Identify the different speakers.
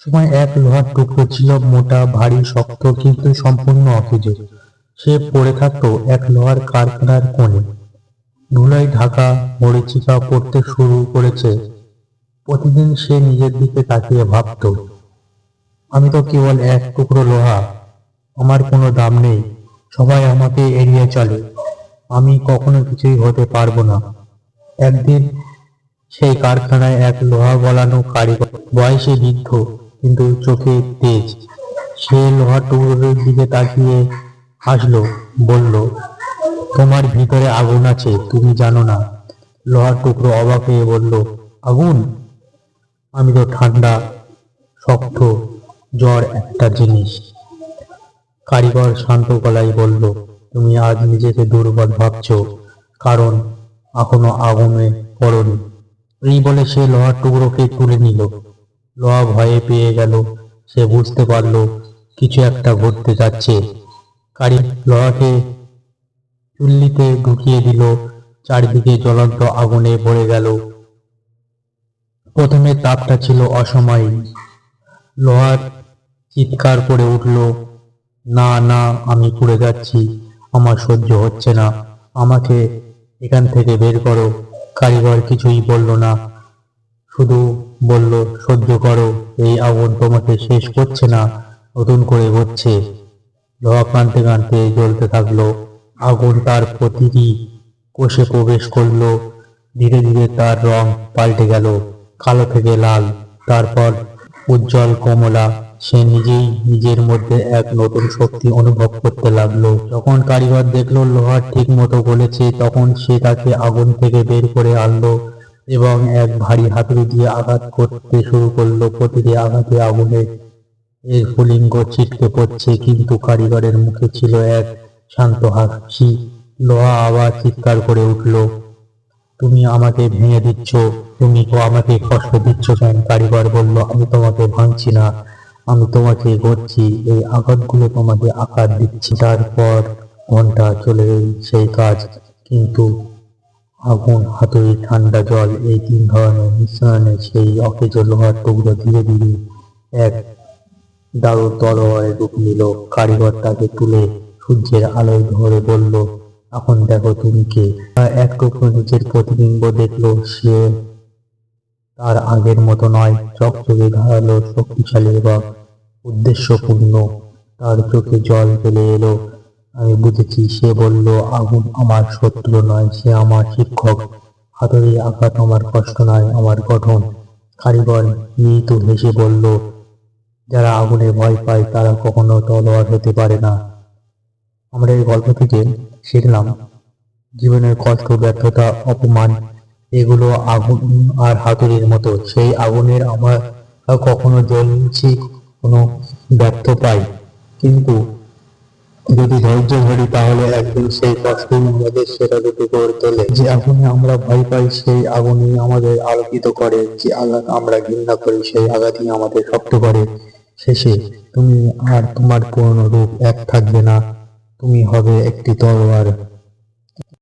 Speaker 1: সময় এক লোহার টুকরো ছিল, মোটা, ভারী, শক্ত, কিন্তু সম্পূর্ণ অকেজো। সে পড়ে থাকতো এক লোহার কারখানার কোণে। ধুলায় ঢাকা, মরিচিকা পড়তে শুরু করেছে। প্রতিদিন সে নিজের দিকে তাকিয়ে ভাবতো, আমি তো কেবল এক টুকরো লোহা, আমার কোনো দাম নেই, সবাই আমাকে এড়িয়ে চলে, আমি কখনো কিছুই হতে পারব না। একদিন সেই কারখানায় এক লোহা গলানো কারিগর, বয়সে বৃদ্ধ কিন্তু চোখে তেজ। সে লোহার টুকরোর দিকে তাকিয়ে হাসলো, বলল, তোমার ভিতরে আগুন আছে, তুমি জানো না। লোহার টুকরো অবাক হয়ে বলল, আগুন? আমি তো ঠান্ডা, শক্ত, জ্বর একটা জিনিস। কারিগর শান্ত গলায় বলল, তুমি আজ নিজেকে দুর্বল ভাবছ, কারণ এখনও আগুনে পড়নি। এই বলে সে লোহার টুকরোকে তুলে নিল। লোহা ভয়ে পেয়ে গেল। সে বুঝতে পারল, কিছু একটা ঘটতে যাচ্ছে। কারি লোহাকে চুল্লিতে ঢুকিয়ে দিল। চারদিকে জ্বলন্ত আগুনে ভরে গেল। প্রথমে তাপটা ছিল অসময়। লোহার চিৎকার করে উঠল, না না, আমি পুড়ে যাচ্ছি। আমার সহ্য হচ্ছে না। আমাকে এখান থেকে বের করো। কারিগর কিছুই বলল না। শুধু বলল, সহ্য করো, এই আগুন তোমাকে শেষ করছে না, নতুন করে হচ্ছে। লোহা কানতে কানতে জ্বলতে থাকল। আগুন তার প্রতিটি কোষে প্রবেশ করল। ধীরে ধীরে তার রং পাল্টে গেল, কালো থেকে লাল। তারপর উজ্জ্বল কমলা। সে নিজেই নিজের মধ্যে এক নতুন শক্তি অনুভব করতে লাগল। যখন কারিগর দেখল লোহার ঠিক মতো গলেছে, তখন সে তাকে আগুন থেকে বের করে আনলো। এবং এক ভারী হাতুড়ি দিয়ে আঘাত করতে শুরু করল প্রতিটি আঘাতে আগুনে। এর ফুলিঙ্গ ছিটকে পড়ছে, কিন্তু কারিগরের মুখে ছিল এক শান্ত হাসি। লোহা আবার চিৎকার করে উঠল, তুমি আমাকে ভেঙে দিচ্ছ, তুমি তো আমাকে কষ্ট দিচ্ছ কেন? কারিগর বলল, আমি তোমাকে ভাঙছি না, আমি তোমাকে গড়ছি, এই আঘাতগুলো তোমাকে আকার দিচ্ছি। তারপর ঘণ্টা চলে সেই কাজ, কিন্তু আগুন, হাতুড়ি, ঠান্ডা জল, এই তিন ধরনের মিশ্রণে সেই অকেজ লোহার টুকরো ধীরে ধীরে এক দারুণ তলোয়ারে রূপ নিল। কারিগর তাকে তুলে সূর্যের আলোয় ধরে বলল, এখন দেখো তুমি কে? এক টুকরো নিজের প্রতিবিম্ব দেখল, সে তার আগের মতো নয়, চকচকে ধারালো, শক্তিশালী এবং উদ্দেশ্যপূর্ণ। তার চোখে জল ফেলে এলো। আমি বুঝেছি, সে বলল আগুন আমার শত্রু নয়, সে আমার শিক্ষক। হাতুড়ি আঘাত আমার কষ্ট নয়, আমার গঠন। কারিগর মৃদু হেসে বলল, যারা আগুনে ভয় পায়, তারা কখনো তলোয়ার হতে পারে না। আমরা এই গল্প থেকে শিখলাম, জীবনের কষ্ট, ব্যর্থতা, অপমান, এগুলো আগুন আর হাতুড়ির মতো। সেই আগুনের আমরা কখনো জ্বলছি কোনো ব্যর্থ পাই। কিন্তু যদি ধৈর্য ধরি, তাহলে একদিন সেই কষ্টই আমাদের সেরা রূপে করে তোলে, যে আগুনে আমরা ভয় পাই, সেই আগুনই আমাদের আলোকিত করে, যে আঘাত আমরা ঘৃণা করি, সেই আঘাতই আমাদের শক্ত করে। শেষে তুমি আর তোমার পুরনো রূপ এক থাকবে না। তুমি হবে একটি তলোয়ার।